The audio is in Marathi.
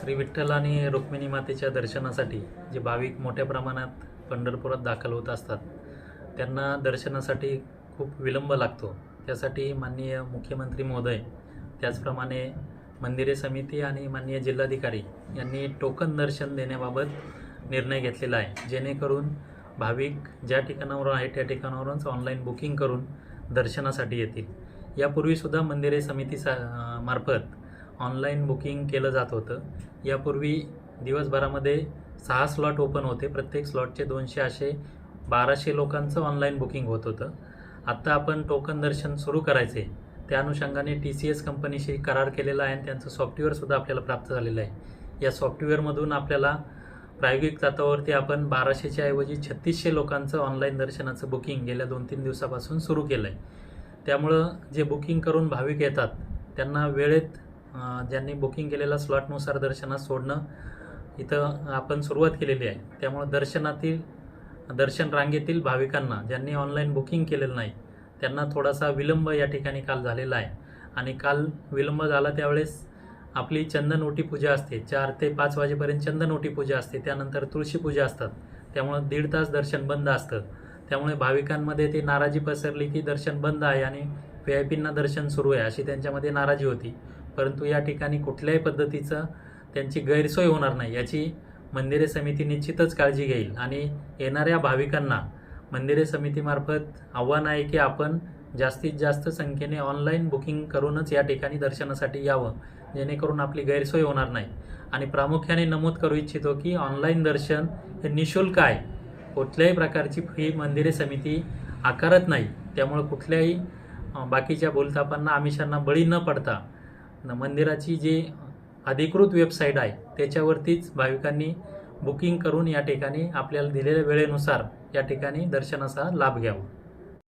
श्री विठ्ठल आणि रुक्मिणी मातेच्या दर्शनासाठी जे भाविक मोठ्या प्रमाणात पंढरपुरात दाखल होत असतात त्यांना दर्शनासाठी खूप विलंब लागतो. त्यासाठी माननीय मुख्यमंत्री महोदय त्याचप्रमाणे मंदिरे समिती आणि माननीय जिल्हाधिकारी यांनी टोकन दर्शन देण्याबाबत निर्णय घेतलेला आहे. जेणेकरून भाविक ज्या ठिकाणावर आहे त्या ठिकाणावरूनच ऑनलाईन बुकिंग करून दर्शनासाठी येतील. यापूर्वीसुद्धा मंदिरे समिती सा मार्फत ऑनलाईन बुकिंग केलं जात होतं. यापूर्वी दिवसभरामध्ये सहा स्लॉट ओपन होते. प्रत्येक स्लॉटचे दोनशे असे बाराशे लोकांचं ऑनलाईन बुकिंग होत होतं. आत्ता आपण टोकन दर्शन सुरू करायचे त्या अनुषंगाने टी सी एस कंपनीशी करार केलेला आहे आणि त्यांचं सॉफ्टवेअरसुद्धा आपल्याला प्राप्त झालेलं आहे. या सॉफ्टवेअरमधून आपल्याला प्रायोगिक तत्वावरती आपण बाराशेच्या ऐवजी छत्तीसशे लोकांचं ऑनलाईन दर्शनाचं बुकिंग गेल्या दोन तीन दिवसापासून सुरू केलं आहे त्यामुळं जे बुकिंग करून भाविक येतात त्यांना वेळेत ज्यांनी बुकिंग केलेल्या स्लॉटनुसार दर्शनात सोडणं इथं आपण सुरुवात केलेली आहे. त्यामुळं दर्शनातील दर्शन रांगेतील भाविकांना ज्यांनी ऑनलाईन बुकिंग केलेलं नाही त्यांना थोडासा विलंब या ठिकाणी काल झालेला आहे. आणि काल विलंब झाला त्यावेळेस आपली चंदन ओटी पूजा असते. चार ते पाच वाजेपर्यंत चंदन ओटी पूजा असते. त्यानंतर तुळशी पूजा असतात. त्यामुळं दीड तास दर्शन बंद असतं. त्यामुळे भाविकांमध्ये ती नाराजी पसरली की दर्शन बंद आहे आणि व्ही आय पींना दर्शन सुरू आहे अशी त्यांच्यामध्ये नाराजी होती. परंतु या ठिकाणी कुठल्याही पद्धतीचं त्यांची गैरसोय होणार नाही. याची मंदिरे समिती निश्चितच काळजी घेईल. आणि येणाऱ्या भाविकांना मंदिरे समितीमार्फत आव्हान आहे की आपण जास्तीत जास्त संख्येने ऑनलाईन बुकिंग करूनच या ठिकाणी दर्शनासाठी यावं जेणेकरून आपली गैरसोय होणार नाही. आणि प्रामुख्याने नमूद करू इच्छितो की ऑनलाईन दर्शन हे निशुल्क आहे. कुठल्याही प्रकारची फी मंदिरे समिती आकारत नाही. त्यामुळे कुठल्याही बाकीच्या बोलतापांना आमिषांना बळी न पडता मंदिराची जी अधिकृत वेबसाईट आहे त्याच्यावरतीच भाविकांनी बुकिंग करून या ठिकाणी आपल्याला दिलेल्या वेळेनुसार या ठिकाणी दर्शनाचा लाभ घ्यावा.